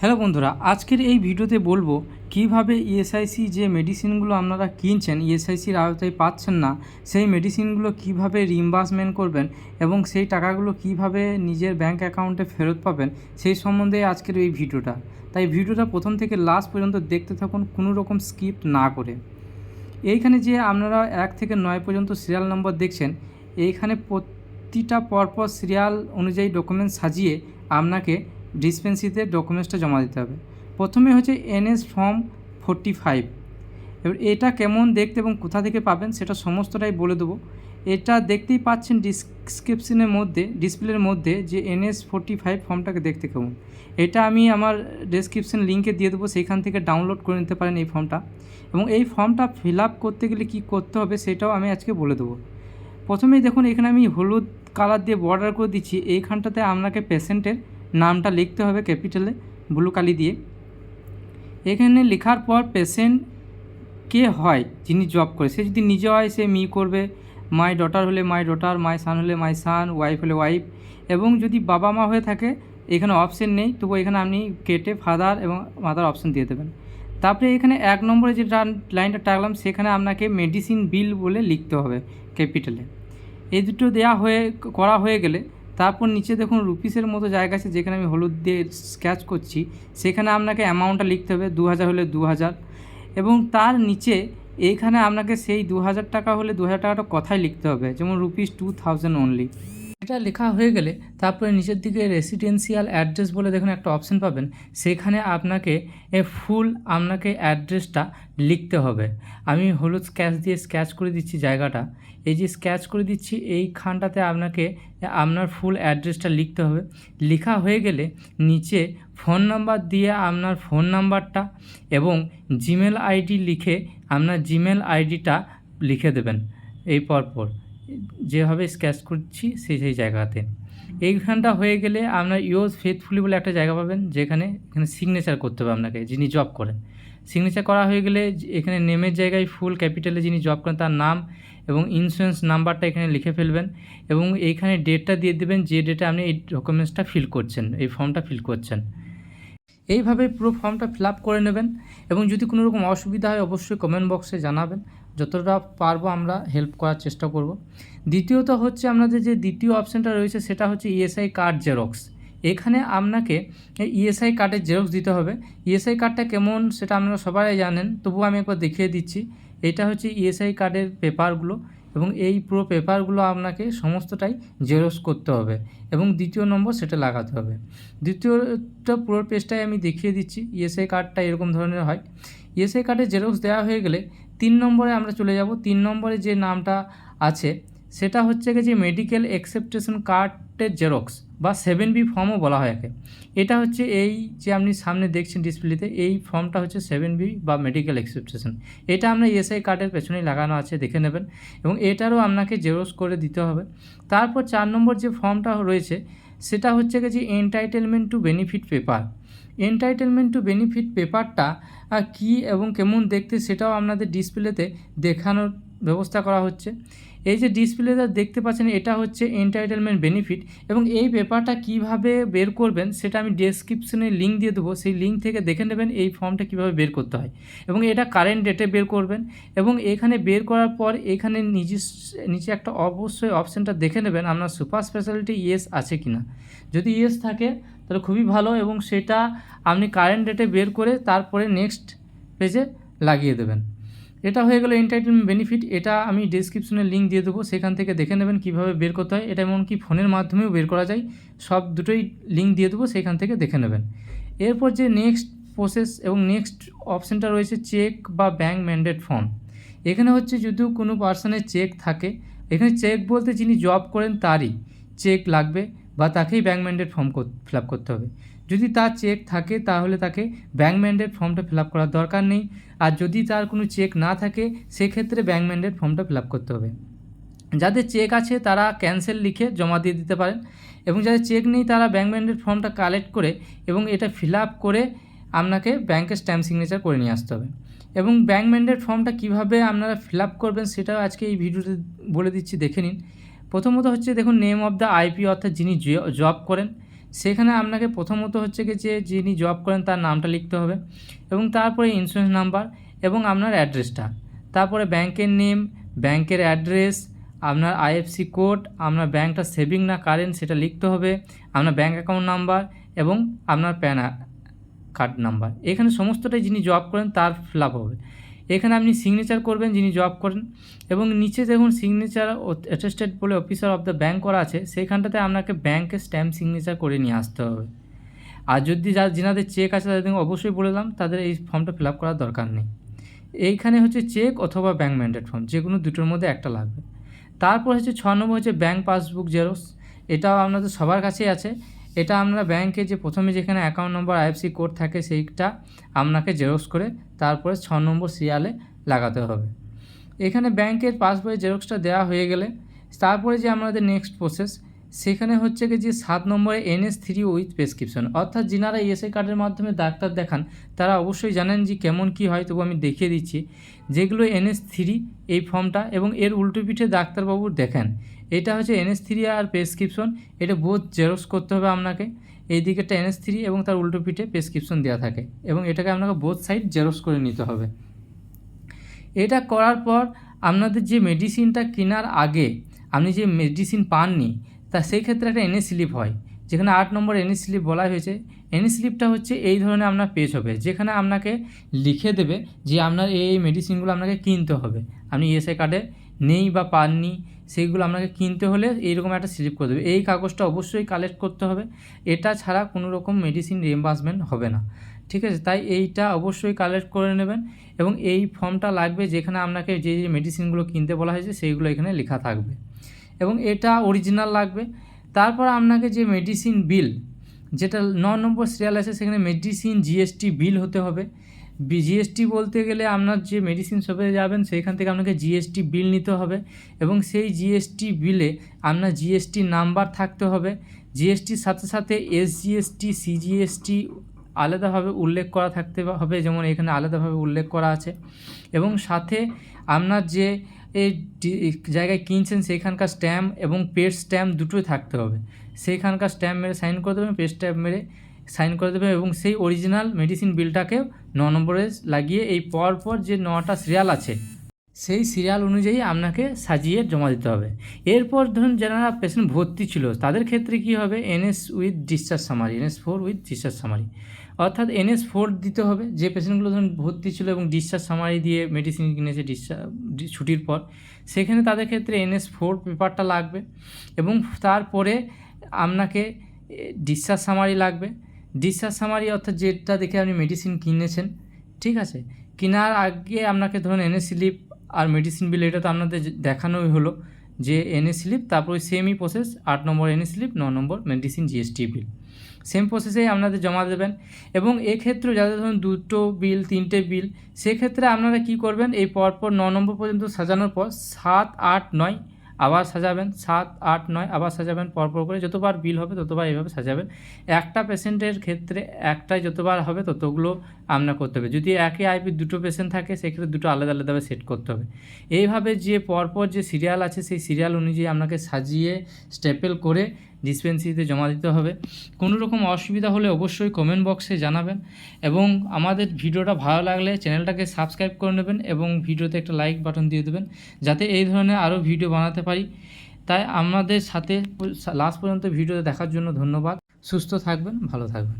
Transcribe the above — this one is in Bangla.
হ্যালো বন্ধুরা, আজকের এই ভিডিওতে বলব কীভাবে ইএসআইসি যে মেডিসিনগুলো আপনারা কিনছেন ইএসআইসির আওতায় পাচ্ছেন না, সেই মেডিসিনগুলো কীভাবে রিম্বার্সমেন্ট করবেন এবং সেই টাকাগুলো কীভাবে নিজের ব্যাংক অ্যাকাউন্টে ফেরত পাবেন, সেই সম্বন্ধে আজকের এই ভিডিওটা। তাই ভিডিওটা প্রথম থেকে লাস্ট পর্যন্ত দেখতে থাকুন, কোনো রকম স্কিপ না করে। এইখানে যে আপনারা এক থেকে নয় পর্যন্ত সিরিয়াল নম্বর দেখছেন, এইখানে প্রতিটা পরপর সিরিয়াল অনুযায়ী ডকুমেন্ট সাজিয়ে আপনাকে ডিসপেন্সিতে ডকুমেন্টসটা জমা দিতে হবে। প্রথমে হচ্ছে এনএস ফর্ম ফোরটি ফাইভ এবার এটা কেমন দেখতে এবং কোথা থেকে পাবেন সেটা সমস্তটাই বলে দেবো। এটা দেখতেই পাচ্ছেন ডিসক্রিপশনের মধ্যে ডিসপ্লের মধ্যে যে এনএস ফোরটি ফাইভ ফর্মটাকে দেখতে কেমন। এটা আমি আমার ডেসক্রিপশন লিঙ্কে দিয়ে দেবো, সেইখান থেকে ডাউনলোড করে নিতে পারেন এই ফর্মটা এবং এই ফর্মটা ফিল আপ করতে গেলে কী করতে হবে সেটাও আমি আজকে বলে দেবো। প্রথমেই দেখুন, এখানে আমি হলুদ কালার দিয়ে বর্ডার করে দিচ্ছি। এইখানটাতে আপনাকে পেশেন্টের নামটা লিখতে হবে ক্যাপিটালে, ব্লু কালি দিয়ে। এখানে লেখার পর পেশেন্ট কে হয়, যিনি জব করে, সে যদি নিজে হয়, সে মি করবে। মাই ডটার হলে মাই ডটার মাই সান হলে মাই সান ওয়াইফ হলে ওয়াইফ এবং যদি বাবা মা হয়ে থাকে, এখানে অপশন নেই, তবু এখানে আপনি কেটে ফাদার এবং মাদার অপশন দিয়ে দেবেন। তারপরে এখানে এক নম্বরে যে লাইনটা টাকলাম সেখানে আপনাকে মেডিসিন বিল বলে লিখতে হবে ক্যাপিটালে। এই দুটো দেওয়া হয়ে করা হয়ে গেলে তারপর নিচে দেখুন রুপিসের মতো জায়গা আছে, যেখানে আমি হলুদ দিয়ে স্ক্যাচ করছি, সেখানে আপনাকে অ্যামাউন্টটা লিখতে হবে দু হাজার হলে দু হাজার এবং তার নিচে এইখানে আপনাকে সেই দু হাজার টাকা হলে দু হাজার টাকাটা কথায় লিখতে হবে, যেমন রুপিস টু থাউজেন্ড অনলি এটা লেখা হয়ে গেলে তারপরে নিচের দিকে রেসিডেন্সিয়াল অ্যাড্রেস বলে দেখুন একটা অপশন পাবেন। সেখানে আপনাকে এ ফুল আপনাকে অ্যাড্রেসটা লিখতে হবে। আমি হলুদ স্ক্যাচ দিয়ে স্ক্যাচ করে দিচ্ছি জায়গাটা। এই যে স্ক্যাচ করে দিচ্ছি, এইখানটাতে আপনাকে আপনার ফুল অ্যাড্রেসটা লিখতে হবে। লেখা হয়ে গেলে নিচে ফোন নাম্বার দিয়ে আপনার ফোন নাম্বারটা এবং জিমেল আইডি লিখে আপনার জিমেল আইডিটা লিখে দেবেন। এই পরপর। যেভাবে স্ক্যাচ করছি, সেই সেই জায়গাতে। এইখানটা হয়ে গেলে আপনার ইউজ ফেথফুলি বলে একটা জায়গা পাবেন, যেখানে এখানে সিগনেচার করতে হবে আপনাকে, যিনি জব করেন। সিগনেচার করা হয়ে গেলে এখানে নেমের জায়গায় ফুল ক্যাপিটালে যিনি জব করেন তার নাম এবং ইন্স্যুরেন্স নাম্বারটা এখানে লিখে ফেলবেন এবং এইখানে ডেটটা দিয়ে দেবেন, যে ডেটে আপনি এই ডকুমেন্টসটা ফিল করছেন, এই ফর্মটা ফিল করছেন। এইভাবে পুরো ফর্মটা ফিল আপ করে নেবেন এবং যদি কোনো রকম অসুবিধা হয়, অবশ্যই কমেন্ট বক্সে জানাবেন। যতটা পারব আমরা হেল্প করার চেষ্টা করব। দ্বিতীয়ত হচ্ছে আপনাদের যে দ্বিতীয় অপশানটা রয়েছে সেটা হচ্ছে ইএসআই কার্ড জেরক্স এখানে আপনাকে ইএসআই কার্ডের জেরক্স দিতে হবে। ইএসআই কার্ডটা কেমন সেটা আপনারা সবাই জানেন, তবুও আমি একবার দেখিয়ে দিচ্ছি। এটা হচ্ছে ইএসআই কার্ডের পেপারগুলো এবং এই পুরো পেপারগুলো আপনাকে সমস্তটাই জেরক্স করতে হবে এবং দ্বিতীয় নম্বর সেটা লাগাতে হবে। দ্বিতীয়টা পুরো পেজটাই আমি দেখিয়ে দিচ্ছি। ইএসআই কার্ডটা এরকম ধরনের হয়। ইএসআই কার্ডের জেরক্স দেওয়া হয়ে গেলে তিন নম্বরে আমরা চলে যাব, তিন নম্বরে যে নামটা আছে, সেটা হচ্ছে যে মেডিকেল অ্যাকসেপ্টেশন কার্ডের জেরক্স বা সেভেন বি ফর্মও বলা হয় একে। এটা হচ্ছে এই যে আপনি সামনে দেখছেন ডিসপ্লেতে এই ফর্মটা হচ্ছে সেভেন বি বা মেডিকেল অ্যাকসেপ্টেশন এটা আমরা ইএসআই কার্ডের পেছনেই লাগানো আছে, দেখে নেবেন। এবং এটারও আপনাকে জেরক্স করে দিতে হবে। তারপর চার নম্বর যে ফর্মটা রয়েছে, সেটা হচ্ছে যে entitlement to benefit paper entitlement to benefit পেপারটা কী এবং কেমন দেখতে সেটাও আপনাদের ডিসপ্লেতে দেখানোর ব্যবস্থা করা হচ্ছে। এই যে ডিসপ্লেতে দেখতে পাচ্ছেন, এটা হচ্ছে এন্টাইটেলমেন্ট বেনিফিট এবং এই পেপারটা কীভাবে বের করবেন সেটা আমি ডেসক্রিপশনে লিঙ্ক দিয়ে দেবো। সেই লিঙ্ক থেকে দেখে নেবেন এই ফর্মটা কীভাবে বের করতে হয় এবং এটা কারেন্ট ডেটে বের করবেন এবং এখানে বের করার পর এখানে নিজে নিচে একটা অবশ্যই অপশানটা দেখে নেবেন, আপনার সুপার স্পেশালিটি ইয়েস আছে কি না যদি ইয়েস থাকে, তাহলে খুবই ভালো এবং সেটা আপনি কারেন্ট ডেটে বের করে তারপরে নেক্সট পেজে লাগিয়ে দেবেন। এটা হয়ে গেলো এন্টারটেনমেন্ট বেনিফিট এটা আমি ডিসক্রিপশনে লিঙ্ক দিয়ে দেবো, সেখান থেকে দেখে নেবেন কীভাবে বের করতে হয়। এটা এমনকি ফোনের মাধ্যমেও বের করা যায়, সব দুটোই লিঙ্ক দিয়ে দেবো, সেখান থেকে দেখে নেবেন। এরপর যে নেক্সট প্রসেস এবং নেক্সট অপশানটা রয়েছে চেক বা ব্যাঙ্ক ম্যান্ডেট ফর্ম এখানে হচ্ছে যদিও কোনো পার্সনের চেক থাকে, এখানে চেক বলতে যিনি জব করেন তারই চেক লাগবে বা তাকেই bank mandate form fill up করতে হবে। যদি তার চেক থাকে, তাহলে তাকে ব্যাঙ্ক ম্যান্ডেট ফর্মটা ফিল আপ করার দরকার নেই। আর যদি তার কোনো চেক না থাকে, সেক্ষেত্রে ব্যাঙ্ক ম্যান্ডেট ফর্মটা ফিল আপ করতে হবে। যাদের চেক আছে, তারা ক্যান্সেল লিখে জমা দিয়ে দিতে পারেন এবং যাদের চেক নেই, তারা ব্যাঙ্ক ম্যান্ডেট ফর্মটা কালেক্ট করে এবং এটা ফিল আপ করে আপনাকে ব্যাংকের স্ট্যাম্প সিগনেচার করে নিয়ে আসতে হবে। এবং ব্যাঙ্ক ম্যান্ডেট ফর্মটা কীভাবে আপনারা ফিল আপ করবেন, সেটাও আজকে এই ভিডিওতে বলে দিচ্ছি, দেখে নিন। প্রথমত হচ্ছে দেখুন নেম অফ দ্য আইপি অর্থাৎ যিনি জব করেন সেখানে আপনাকে প্রথমত হচ্ছে কি যে যিনি জব করেন তার নামটা লিখতে হবে এবং তারপরে ইন্স্যুরেন্স নাম্বার এবং আপনার অ্যাড্রেসটা তারপরে ব্যাংকের নেম ব্যাংকের অ্যাড্রেস আপনার আইএফসি কোড আপনার ব্যাংকটা সেভিং না কারেন্ট সেটা লিখতে হবে, আপনার ব্যাংক অ্যাকাউন্ট নাম্বার এবং আপনার প্যান কার্ড নাম্বার এখানে সমস্তটাই যিনি জব করেন তার ফিল হবে। এখানে আপনি সিগনেচার করবেন যিনি জব করেন এবং নিচে দেখুন সিগনেচার অ্যাটেস্টেড বলে অফিসার অফ দ্য ব্যাঙ্ক করা আছে, সেইখানটাতে আপনাকে ব্যাংকে স্ট্যাম্প সিগনেচার করে নিয়ে আসতে হবে। আর যদি যা যেনাদের চেক আছে তাদের অবশ্যই বলে দিলাম, তাদের এই ফর্মটা ফিল আপ করার দরকার নেই। এইখানে হচ্ছে চেক অথবা ব্যাঙ্ক ম্যান্ডেট ফর্ম যে কোনো দুটোর মধ্যে একটা লাগবে। তারপর হচ্ছে ছ নম্বর হচ্ছে ব্যাঙ্ক পাসবুক জেরক্স এটাও আপনাদের সবার কাছেই আছে। এটা আপনারা ব্যাংকে যে প্রথমে যেখানে অ্যাকাউন্ট নম্বর আইএফসি কোড থাকে সেইটা আপনাকে জেরক্স করে তারপরে ছ নম্বর সিরিয়ালে লাগাতে হবে। এখানে ব্যাংকের পাসবইয়ের জেরক্সটা দেওয়া হয়ে গেলে তারপরে যে আমাদের নেক্সট প্রসেস সেখানে হচ্ছে কি যে সাত নম্বরে এনএস থ্রি উইথ প্রেসক্রিপশন অর্থাৎ যিনারা ইএসআই কার্ডের মাধ্যমে ডাক্তার দেখান, তারা অবশ্যই জানেন যে কেমন কি হয়, তবু আমি দেখিয়ে দিচ্ছি। যেগুলো এনএস থ্রি এই ফর্মটা এবং এর উল্টো পিঠে ডাক্তারবাবুর দেখেন এটা হচ্ছে এনএস থ্রি আর প্রেসক্রিপশন এটা বোধ জেরক্স করতে হবে আপনাকে। এই দিকেরটা এনএস থ্রি এবং তার উল্টো পিঠে প্রেসক্রিপশন দেওয়া থাকে এবং এটাকে আপনাকে বোধ সাইড জেরক্স করে নিতে হবে। এটা করার পর আপনাদের যে মেডিসিনটা কেনার আগে আপনি যে মেডিসিন পাননি, তা সেই ক্ষেত্রে একটা এনএস স্লিপ হয়। যেখানে আট নম্বর এনএস স্লিপ বলা হয়েছে। এনএস স্লিপটা হচ্ছে এই ধরনের আপনার পেজ হবে, যেখানে আপনাকে লিখে দেবে যে আপনার এই এই মেডিসিনগুলো আপনাকে কিনতে হবে। আপনি ইএসআই কার্ডে নেই বা পাননি সেইগুলো আপনাকে কিনতে হলে এইরকম একটা স্লিপ করে দেবে। এই কাগজটা অবশ্যই কালেক্ট করতে হবে। এটা ছাড়া কোনো রকম মেডিসিন রিএম্বার্সমেন্ট হবে না। ঠিক আছে? তাই এইটা অবশ্যই কালেক্ট করে নেবেন এবং এই ফর্মটা লাগবে যেখানে আপনাকে যে যে মেডিসিনগুলো কিনতে বলা হয়েছে সেইগুলো এখানে লেখা থাকবে। এবং এটা অরিজিনাল লাগবে। তারপর আপনাকে যে মেডিসিন বিল যেটা ন নম্বর সিরিয়াল আছে সেখানে মেডিসিন জিএসটি বিল হতে হবে। জিএসটি বলতে গেলে আপনার যে মেডিসিন শপে যাবেন, সেইখান থেকে আপনাকে জিএসটি বিল নিতে হবে এবং সেই জিএসটি বিলে আপনার জিএসটি নাম্বার থাকতে হবে। জিএসটির সাথে সাথে এসজিএসটি সিজিএসটি আলাদাভাবে উল্লেখ করা থাকতে হবে, যেমন এখানে আলাদাভাবে উল্লেখ করা আছে। এবং সাথে আপনার যে এই জায়গায় কিনছেন, সেইখানকার স্ট্যাম্প এবং পেড স্ট্যাম্প দুটোই থাকতে হবে। সেইখানকার স্ট্যাম্প মেরে সাইন করে দেবেন পেড স্ট্যাম্প মেরে সাইন করে দেবে এবং সেই অরিজিনাল মেডিসিন বিলটাকে ন নম্বরে লাগিয়ে এই পর পর যে নটা সিরিয়াল আছে, সেই সিরিয়াল অনুযায়ী আপনাকে সাজিয়ে জমা দিতে হবে। এরপর ধরুন যারা পেশেন্ট ভর্তি ছিল, তাদের ক্ষেত্রে কী হবে? NS with discharge summary NS four with discharge summary অর্থাৎ এনএস ফোর দিতে হবে, যে পেশেন্টগুলো ধরুন ভর্তি ছিল এবং ডিসচার্জ সামারি দিয়ে মেডিসিন কিনেছে ডিসচার্জ ছুটির পর, সেখানে তাদের ক্ষেত্রে এনএস ফোর পেপারটা লাগবে এবং তারপরে আপনাকে ডিসচার্জ সামারি লাগবে। ডিসচার্জ সামারি অর্থাৎ যেটা দেখে আপনি মেডিসিন কিনেছেন। ঠিক আছে? কেনার আগে আপনাকে ধরুন এনএ স্লিপ আর মেডিসিন বিল এটা তো আপনাদের দেখানোই হলো। যে এনএ স্লিপ তারপরে সেমই প্রসেস আট নম্বর এনএ স্লিপ ন number medicine GST bill same প্রসেসেই আপনাদের জমা দেবেন এবং এক্ষেত্রে যাদের ধরুন দুটো বিল তিনটে বিল সেক্ষেত্রে আপনারা কি করবেন? এই পরপর ন নম্বর পর্যন্ত সাজানোর পর সাত, আট, নয় আবার সাজাবেন, সাত, আট, নয়, আবার সাজাবেন, পরপর করে যতবার বিল হবে ততবার এইভাবে সাজাবেন। একটা পেশেন্টের ক্ষেত্রে একটাই যতবার হবে ততগুলো আপনার করতে হবে। যদি একই আইপি দুটো পেশেন্ট থাকে, সেক্ষেত্রে দুটো আলাদা আলাদাভাবে সেট করতে হবে। এইভাবে যে পরপর যে সিরিয়াল আছে, সেই সিরিয়াল অনুযায়ী আপনাকে সাজিয়ে স্টেপেল করে ডিসপেন্সারিতে জমা দিতে হবে। কোনো রকম অসুবিধা হলে অবশ্যই কমেন্ট বক্সে জানাবেন এবং আমাদের ভিডিওটা ভালো লাগলে চ্যানেলটাকে সাবস্ক্রাইব করে নেবেন এবং ভিডিওতে একটা লাইক বাটন দিয়ে দেবেন যাতে এই ধরনের আরও ভিডিও বানাতে পারি। তাই আমাদের সাথে লাস্ট পর্যন্ত ভিডিও দেখার জন্য ধন্যবাদ। সুস্থ থাকবেন, ভালো থাকবেন।